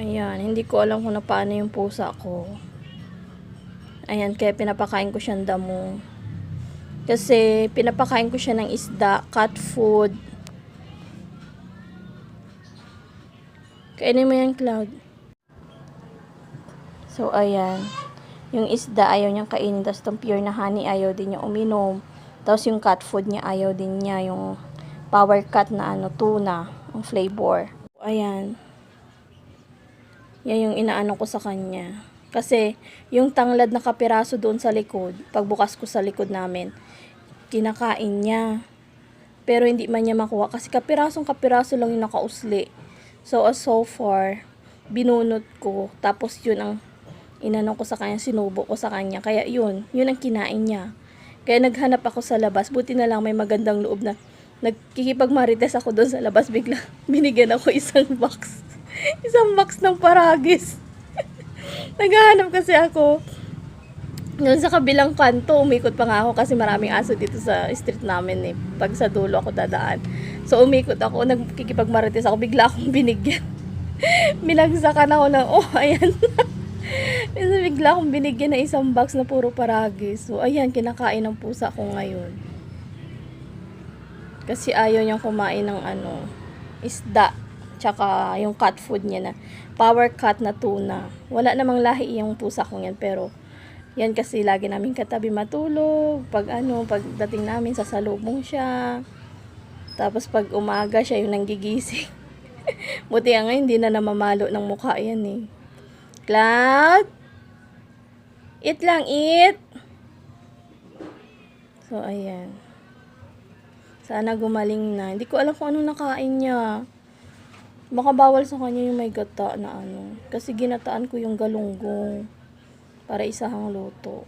Ayan, hindi ko alam kung paano yung pusa ko. Ayan, kaya pinapakain ko siyang damo. Kasi pinapakain ko siya ng isda, cat food. Kainin mo yan, Cloud. So, ayan. Yung isda, ayaw niyang kainin. Tapos, itong pure na honey, ayaw din niya uminom. Tapos, yung cat food niya, ayaw din niya. Yung power cut na ano, tuna. Ang flavor. Ayan. Yan yung inaano ko sa kanya. Kasi, yung tanglad na kapiraso doon sa likod, pagbukas ko sa likod namin, kinakain niya. Pero hindi man niya makuha kasi kapirasong kapiraso lang yung nakausli. So, as so far, binunot ko. Tapos yun ang inanong ko sa kanya, sinubo ko sa kanya. Kaya yun, yun ang kinain niya. Kaya naghanap ako sa labas. Buti na lang may magandang loob na nagkikipagmarites ako doon sa labas. Bigla binigyan ako isang box. isang box ng paragis. Naghahanap kasi ako. Doon sa kabilang kanto, umikot pa nga ako kasi maraming aso dito sa street namin eh. Pag sa dulo ako dadaan. So umikot ako, nagkikipagmarites ako, bigla akong binigyan. Binagsakan ako ng, oh, ayan. Kasi bigla akong binigyan ng isang box na puro paragis. So ayan, kinakain ng pusa ko ngayon. Kasi ayaw niyang kumain ng ano, isda. Tsaka yung cat food niya na power cut na tuna. Wala namang lahi yung pusa ko yan pero yan kasi lagi namin katabi matulog. Pag ano, pagdating namin sa salubong siya. Tapos pag umaga siya yung nanggigising. Buti nga hindi na namamalo ng mukha yan eh. Cloud? Eat lang, eat! So, ayan. Sana gumaling na. Hindi ko alam kung anong nakain niya. Baka bawal sa kanya yung may gata na ano. Kasi ginataan ko yung galunggong para isahang luto.